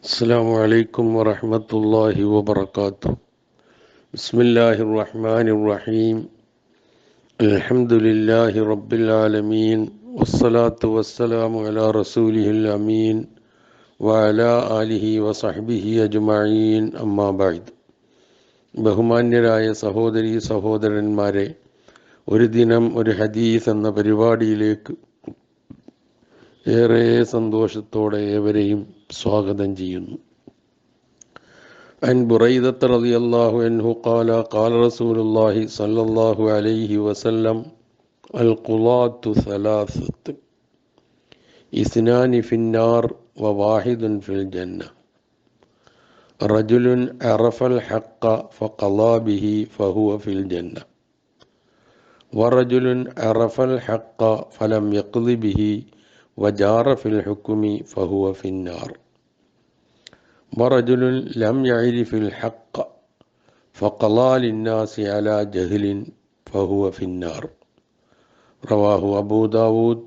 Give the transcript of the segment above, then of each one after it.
السلام عليكم ورحمة الله وبركاته بسم الله الرحمن الرحيم الحمد لله رب العالمين والصلاة والسلام على رسوله الأمين وعلى آله وصحبه أجمعين أما بعد ബഹുമാന്യരായ സഹോദരി സഹോദരന്മാരെ ഒരു ദിനം ഒരു ഹദീസ് എന്ന പരിപാടിയിലേക്ക് ഏറെ സന്തോഷത്തോടെ ഏവരെയും സ്വാഗതം ചെയ്യുന്നു عن بريدة رضي الله عنه قال قال رسول الله صلى الله عليه وسلم القلاة ثلاثة اثنان في النار وواحد في الجنة رجل عرف الحق فقضى به فهو في الجنة ورجل عرف الحق فلم يقض به وجار في الحكم فهو في النار ورجل لم يعرف الحق فقضى للناس على جهل فهو في النار رواه أبو داود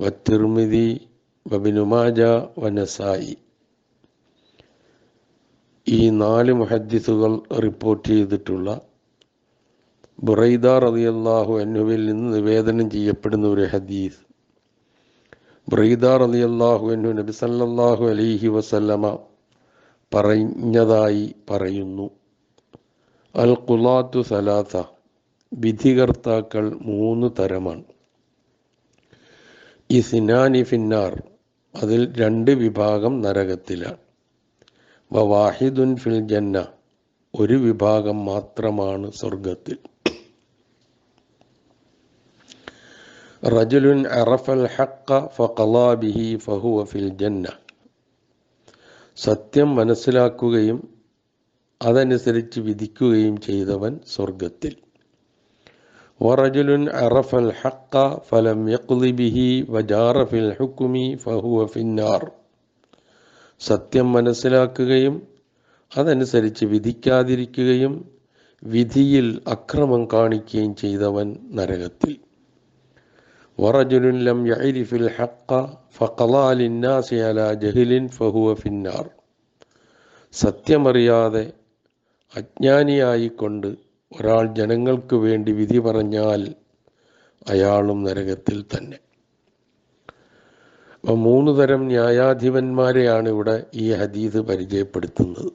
والترمذي وابن ماجه والنسائي ഈ നാല് മുഹദ്ദിസുകൾ റിപ്പോർട്ട് ചെയ്തിട്ടുള്ള ബുറൈദ റളിയല്ലാഹു അൻഹുവിൽ നിന്ന് നിവേദനം ചെയ്യപ്പെടുന്ന ഒരു ഹദീസ് ബുറൈദ റളിയല്ലാഹു അൻഹു നബി അലൈഹി വസല്ലമ പറഞ്ഞതായി പറയുന്നു. അൽ കുലാത്തു സലാത്ത വിധികർത്താക്കൾ മൂന്ന് തരമാണ്. ഈ സിനാനി ഫിന്നാർ അതിൽ രണ്ട് വിഭാഗം നരകത്തിലാണ്. വവാഹിദുൻ ഫിൽ ജന്ന ഒരു വിഭാഗം മാത്രമാണ് സ്വർഗത്തിൽ റജുലുൻ അറഫൽ ഹക്ക ഫഖലാ ബിഹി ഫഹുവ ഫിൽ ജന്ന. സത്യം മനസ്സിലാക്കുകയും അതനുസരിച്ച് വിധിക്കുകയും ചെയ്തവൻ സ്വർഗത്തിൽ വറജുലുൻ അറഫൽ ഹക്ക ഫലം യഖ്ലി ബിഹി വജാറ ഫിൽ ഹുക്കുമി ഫഹുവ ഫിന്നാർ സത്യം മനസ്സിലാക്കുകയും അതനുസരിച്ച് വിധിക്കാതിരിക്കുകയും വിധിയിൽ അക്രമം കാണിക്കുകയും ചെയ്തവൻ നരകത്തിൽ. വറജുലുൻ ലം الحق فقضى للناس ലിന്നാസി جهل فهو ഫഹുവ ഫിന്നാർ സത്യമറിയാതെ അജ്ഞാനിയായിക്കൊണ്ട് ഒരാൾ ജനങ്ങൾക്ക് വേണ്ടി വിധി പറഞ്ഞാൽ അയാളും നരകത്തിൽ തന്നെ. അപ്പം മൂന്ന് തരം ന്യായാധിപന്മാരെയാണ് ഇവിടെ ഈ ഹദീസ് പരിചയപ്പെടുത്തുന്നത്.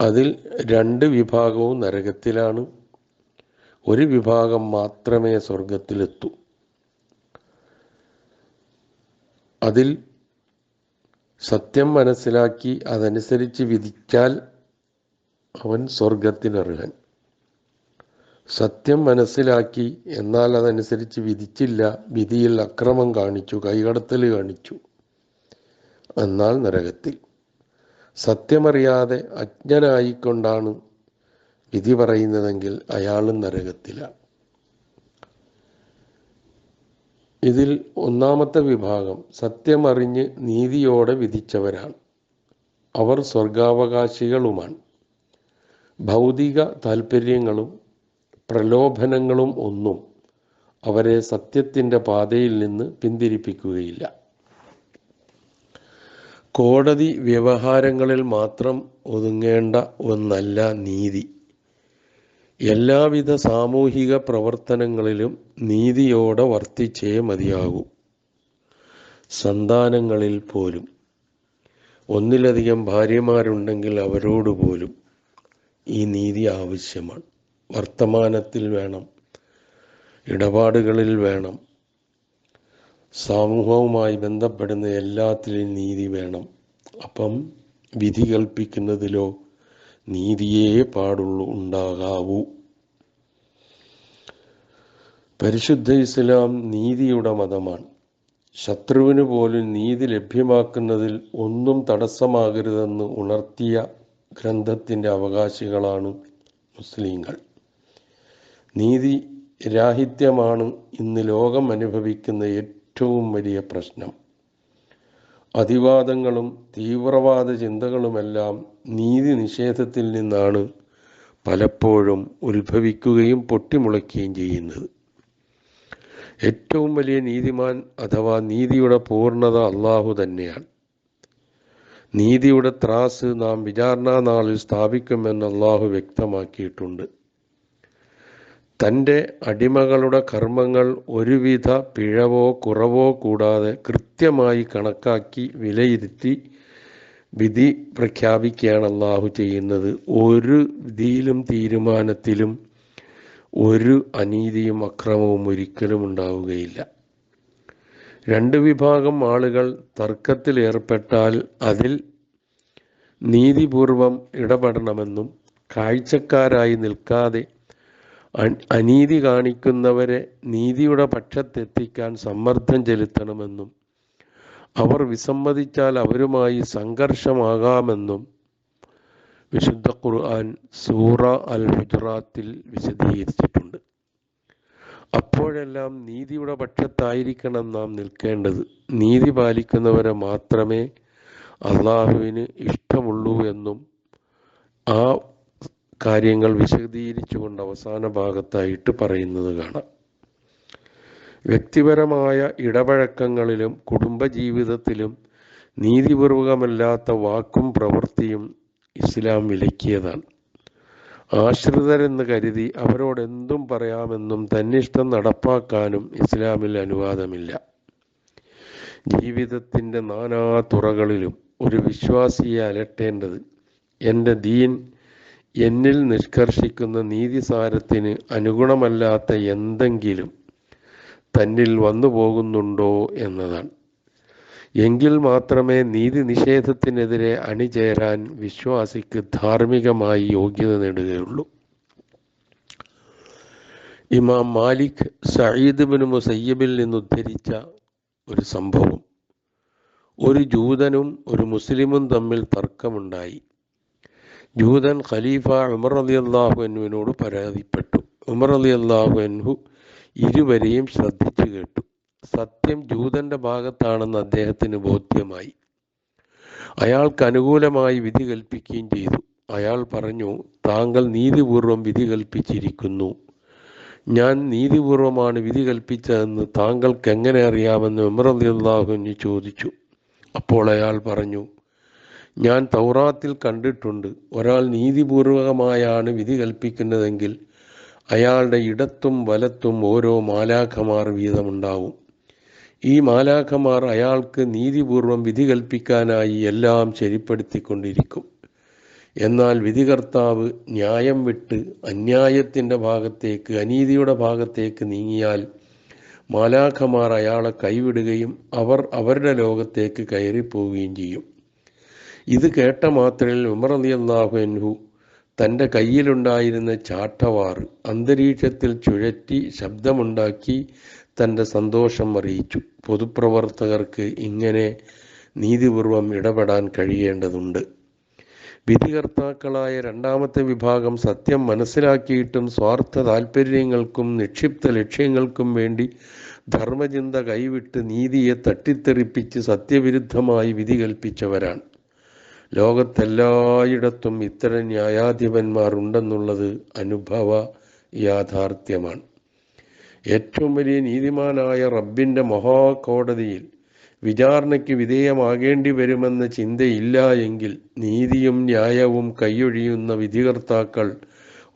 അതിൽ രണ്ട് വിഭാഗവും നരകത്തിലാണ്. ഒരു വിഭാഗം മാത്രമേ സ്വർഗത്തിലെത്തൂ അതിൽ സത്യം മനസ്സിലാക്കി അതനുസരിച്ച് വിധിച്ചാൽ അവൻ സ്വർഗത്തിനർഹൻ സത്യം മനസ്സിലാക്കി എന്നാൽ അതനുസരിച്ച് വിധിച്ചില്ല വിധിയിൽ അക്രമം കാണിച്ചു കൈകടത്തൽ കാണിച്ചു. എന്നാൽ നരകത്തിൽ. സത്യമറിയാതെ അജ്ഞനായിക്കൊണ്ടാണ് വിധി പറയുന്നതെങ്കിൽ അയാളും നരകത്തിലാണ്. ഇതിൽ ഒന്നാമത്തെ വിഭാഗം സത്യമറിഞ്ഞ് നീതിയോടെ വിധിച്ചവരാണ്. അവർ സ്വർഗാവകാശികളുമാണ്. ഭൗതിക താല്പര്യങ്ങളും പ്രലോഭനങ്ങളും ഒന്നും അവരെ സത്യത്തിന്റെ പാതയിൽ നിന്ന് പിന്തിരിപ്പിക്കുകയില്ല. കോടതി വ്യവഹാരങ്ങളിൽ മാത്രം ഒതുങ്ങേണ്ട ഒന്നല്ല നീതി. എല്ലാവിധ സാമൂഹിക പ്രവർത്തനങ്ങളിലും നീതിയോടെ വർത്തിച്ചേ മതിയാകൂ. സന്താനങ്ങളിൽ പോലും. ഒന്നിലധികം ഭാര്യമാരുണ്ടെങ്കിൽ അവരോട് പോലും ഈ നീതി ആവശ്യമാണ്. വർത്തമാനത്തിൽ വേണം. ഇടപാടുകളിൽ വേണം. സമൂഹവുമായി ബന്ധപ്പെടുന്ന എല്ലാത്തിലും നീതി വേണം. അപ്പം വിധി കൽപ്പിക്കുന്നതിലോ നീതിയേ പാടുള്ളൂ ഉണ്ടാകാവൂ. പരിശുദ്ധ ഇസ്ലാം നീതിയുടെ മതമാണ്. ശത്രുവിന് പോലും നീതി ലഭ്യമാക്കുന്നതിൽ ഒന്നും തടസ്സമാകരുതെന്ന് ഉണർത്തിയ ഗ്രന്ഥത്തിന്റെ അവകാശികളാണ് മുസ്ലിങ്ങൾ. നീതി രാഹിത്യമാണ് ഇന്ന് ലോകം അനുഭവിക്കുന്ന ഏറ്റവും വലിയ പ്രശ്നം. അതിവാദങ്ങളും തീവ്രവാദ ചിന്തകളുമെല്ലാം നീതി നിഷേധത്തിൽ നിന്നാണ് പലപ്പോഴും ഉത്ഭവിക്കുകയും പൊട്ടിമുളയ്ക്കുകയും ചെയ്യുന്നത്. ഏറ്റവും വലിയ നീതിമാൻ അഥവാ നീതിയുടെ പൂർണത അള്ളാഹു തന്നെയാണ്. നീതിയുടെ ത്രാസ് നാം വിചാരണാ നാളിൽ സ്ഥാപിക്കുമെന്ന് അള്ളാഹു വ്യക്തമാക്കിയിട്ടുണ്ട്. തന്റെ അടിമകളുടെ കർമ്മങ്ങൾ ഒരുവിധ പിഴവോ കുറവോ കൂടാതെ കൃത്യമായി കണക്കാക്കി വിലയിരുത്തി വിധി പ്രഖ്യാപിക്കുകയാണ് അള്ളാഹു ചെയ്യുന്നത്. ഒരു വിധിയിലും തീരുമാനത്തിലും ഒരു അനീതിയും അക്രമവും ഒരിക്കലും ഉണ്ടാവുകയില്ല. രണ്ട് വിഭാഗം ആളുകൾ തർക്കത്തിൽ ഏർപ്പെട്ടാൽ അതിൽ നീതിപൂർവം ഇടപെടണമെന്നും കാഴ്ചക്കാരായി നിൽക്കാതെ അനീതി കാണിക്കുന്നവരെ നീതിയുടെ പക്ഷത്തെത്തിക്കാൻ സമ്മർദ്ദം ചെലുത്തണമെന്നും അവർ വിസമ്മതിച്ചാൽ അവരുമായി സംഘർഷമാകാമെന്നും വിശുദ്ധ ഖുർആൻ സൂറ അൽ ഹുജറാത്തിൽ വിശദീകരിച്ചിട്ടുണ്ട്. അപ്പോഴെല്ലാം നീതിയുടെ പക്ഷത്തായിരിക്കണം നാം നിൽക്കേണ്ടത്. നീതി പാലിക്കുന്നവരെ മാത്രമേ അള്ളാഹുവിന് ഇഷ്ടമുള്ളൂ എന്നും ആ കാര്യങ്ങൾ വിശദീകരിച്ചുകൊണ്ട് അവസാന ഭാഗത്തായിട്ട് പറയുന്നത് കാണാം. വ്യക്തിപരമായ ഇടപഴക്കങ്ങളിലും കുടുംബജീവിതത്തിലും നീതിപൂർവകമല്ലാത്ത വാക്കും പ്രവൃത്തിയും ഇസ്ലാം വിലക്കിയതാണ്. ആശ്രിതരെന്ന് കരുതി അവരോട് എന്തും പറയാമെന്നും തന്നിഷ്ടം നടപ്പാക്കാനും ഇസ്ലാമിൽ അനുവാദമില്ല. ജീവിതത്തിന്റെ നാനാ തുറകളിലും ഒരു വിശ്വാസിയെ അലട്ടേണ്ടത് എന്റെ ദീൻ എന്നിൽ നിഷ്കർഷിക്കുന്ന നീതിസാരത്തിന് അനുഗുണമല്ലാത്ത എന്തെങ്കിലും തന്നിൽ വന്നു പോകുന്നുണ്ടോ എന്നതാണ്. എങ്കിൽ മാത്രമേ നീതി നിഷേധത്തിനെതിരെ അണിചേരാൻ വിശ്വാസിക്ക് ധാർമ്മികമായി യോഗ്യത നേടുകയുള്ളൂ. ഇമാം മാലിക് സയ്യിദ് ബിൻ മുസയ്യബിൽ നിന്നുദ്ധരിച്ച ഒരു സംഭവം. ഒരു ജൂതനും ഒരു മുസ്ലിമും തമ്മിൽ തർക്കമുണ്ടായി. ജൂതൻ ഖലീഫ ഉമർ അലി അള്ളാഹു അൻഹുവിനോട് പരാതിപ്പെട്ടു. ഉമർ അലി അള്ളാഹു അൻഹു ഇരുവരെയും ശ്രദ്ധിച്ചു കേട്ടു. സത്യം ജൂതന്റെ ഭാഗത്താണെന്ന് അദ്ദേഹത്തിന് ബോധ്യമായി. അയാൾക്ക് അനുകൂലമായി വിധി കൽപ്പിക്കുകയും ചെയ്തു. അയാൾ പറഞ്ഞു താങ്കൾ നീതിപൂർവം വിധി കൽപ്പിച്ചിരിക്കുന്നു. ഞാൻ നീതിപൂർവമാണ് വിധി കൽപ്പിച്ചതെന്ന് താങ്കൾക്ക് എങ്ങനെ അറിയാമെന്ന് ഉമർ അള്ളാഹുവിന് ചോദിച്ചു. അപ്പോൾ അയാൾ പറഞ്ഞു ഞാൻ തൗറാത്തിൽ കണ്ടിട്ടുണ്ട്. ഒരാൾ നീതിപൂർവകമായാണ് വിധി കൽപ്പിക്കുന്നതെങ്കിൽ അയാളുടെ ഇടത്തും വലത്തും ഓരോ മാലാഖമാർ വീതമുണ്ടാവും. ഈ മാലാഖമാർ അയാൾക്ക് നീതിപൂർവം വിധി കൽപ്പിക്കാനായി എല്ലാം ശരിപ്പെടുത്തിക്കൊണ്ടിരിക്കും. എന്നാൽ വിധികർത്താവ് ന്യായം വിട്ട് അന്യായത്തിന്റെ ഭാഗത്തേക്ക് അനീതിയുടെ ഭാഗത്തേക്ക് നീങ്ങിയാൽ മാലാഖമാർ അയാളെ കൈവിടുകയും അവർ അവരുടെ ലോകത്തേക്ക് കയറിപ്പോവുകയും ചെയ്യും. ഇത് കേട്ട മാത്രയിൽ ഉമർ അലി അള്ളാഹു എൻഹു തന്റെ കയ്യിലുണ്ടായിരുന്ന ചാട്ടവാറ് അന്തരീക്ഷത്തിൽ ചുഴറ്റി ശബ്ദമുണ്ടാക്കി തന്റെ സന്തോഷം അറിയിച്ചു. പൊതുപ്രവർത്തകർക്ക് ഇങ്ങനെ നീതിപൂർവം ഇടപെടാൻ കഴിയേണ്ടതുണ്ട്. വിധികർത്താക്കളായ രണ്ടാമത്തെ വിഭാഗം സത്യം മനസ്സിലാക്കിയിട്ടും സ്വാർത്ഥ താല്പര്യങ്ങൾക്കും നിക്ഷിപ്ത ലക്ഷ്യങ്ങൾക്കും വേണ്ടി ധർമ്മചിന്ത കൈവിട്ട് നീതിയെ തട്ടിത്തെറിപ്പിച്ച് സത്യവിരുദ്ധമായി വിധി കൽപ്പിച്ചവരാണ്. ലോകത്തെല്ലായിടത്തും ഇത്തരം ന്യായാധിപന്മാർ ഉണ്ടെന്നുള്ളത് അനുഭവ യാഥാർത്ഥ്യമാണ്. ഏറ്റവും വലിയ നീതിമാനായ റബ്ബിന്റെ മഹാകോടതിയിൽ വിചാരണയ്ക്ക് വിധേയമാകേണ്ടി വരുമെന്ന ചിന്തയില്ല എങ്കിൽ നീതിയും ന്യായവും കൈയൊഴിയുന്ന വിധികർത്താക്കൾ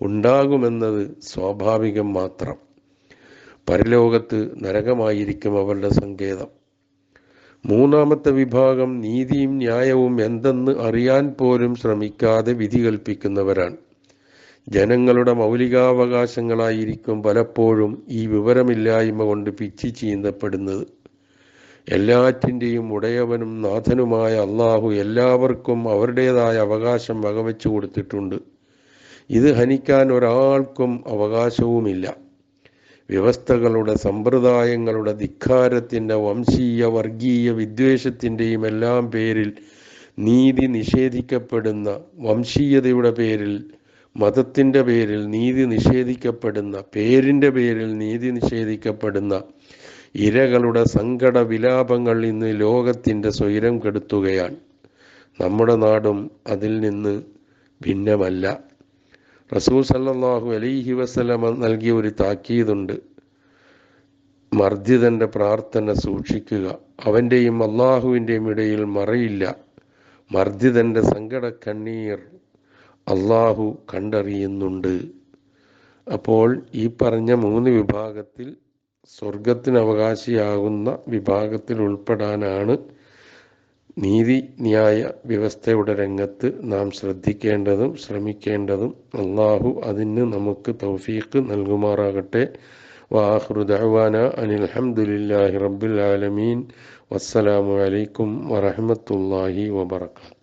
ഉണ്ടാകുമെന്നത് സ്വാഭാവികം മാത്രം. പരലോകത്ത് നരകമായിരിക്കും അവരുടെ സങ്കേതം. മൂന്നാമത്തെ വിഭാഗം നീതിയും ന്യായവും എന്തെന്ന് അറിയാൻ പോലും ശ്രമിക്കാതെ വിധി കൽപ്പിക്കുന്നവരാണ്. ജനങ്ങളുടെ മൗലികാവകാശങ്ങളായിരിക്കും പലപ്പോഴും ഈ വിവരമില്ലായ്മ കൊണ്ട് പിച്ചി ചീന്തപ്പെടുന്നത്. എല്ലാറ്റിന്റെയും ഉടയവനും നാഥനുമായ അള്ളാഹു എല്ലാവർക്കും അവരുടേതായ അവകാശം വകവെച്ചു കൊടുത്തിട്ടുണ്ട്. ഇത് ഹനിക്കാൻ ഒരാൾക്കും അവകാശവുമില്ല. വ്യവസ്ഥകളുടെ സമ്പ്രദായങ്ങളുടെ ധിക്കാരത്തിന്റെ വംശീയ വർഗീയ വിദ്വേഷത്തിന്റെയും എല്ലാം പേരിൽ നീതി നിഷേധിക്കപ്പെടുന്ന വംശീയതയുടെ പേരിൽ മതത്തിന്റെ പേരിൽ നീതി നിഷേധിക്കപ്പെടുന്ന പേരിന്റെ പേരിൽ നീതി നിഷേധിക്കപ്പെടുന്ന ഇരകളുടെ സങ്കട വിലാപങ്ങൾ ഇന്ന് ലോകത്തിന്റെ സ്വൈരം കെടുത്തുകയാണ്. നമ്മുടെ നാടും അതിൽ നിന്ന് ഭിന്നമല്ല. റസൂൽ സല്ലാഹു അലൈഹി വസ്ലമ നൽകിയ ഒരു താക്കീതുണ്ട്. മർദ്ദിതന്റെ പ്രാർത്ഥന സൂക്ഷിക്കുക. അവന്റെയും അള്ളാഹുവിന്റെയും ഇടയിൽ മറയില്ല. മർദ്ദിതന്റെ സങ്കട കണ്ണീർ അള്ളാഹു കണ്ടറിയുന്നുണ്ട്. അപ്പോൾ ഈ പറഞ്ഞ മൂന്ന് വിഭാഗത്തിൽ സ്വർഗത്തിന് അവകാശിയാകുന്ന വിഭാഗത്തിൽ ഉൾപ്പെടാനാണ് നീതി ന്യായ വ്യവസ്ഥയുടെ രംഗത്ത് നാം ശ്രദ്ധിക്കേണ്ടതും ശ്രമിക്കേണ്ടതും. അള്ളാഹു അതിന് നമുക്ക് തൗഫീഖ് നൽകുമാറാകട്ടെ. വാഹൃദാന ദഅവാന അനിൽ ഹംദുലില്ലാഹി റബ്ബിൽ ആലമീൻ. വസ്സലാമു അലൈക്കും വറഹ്മത്തുള്ളാഹി വബറകാതുഹു.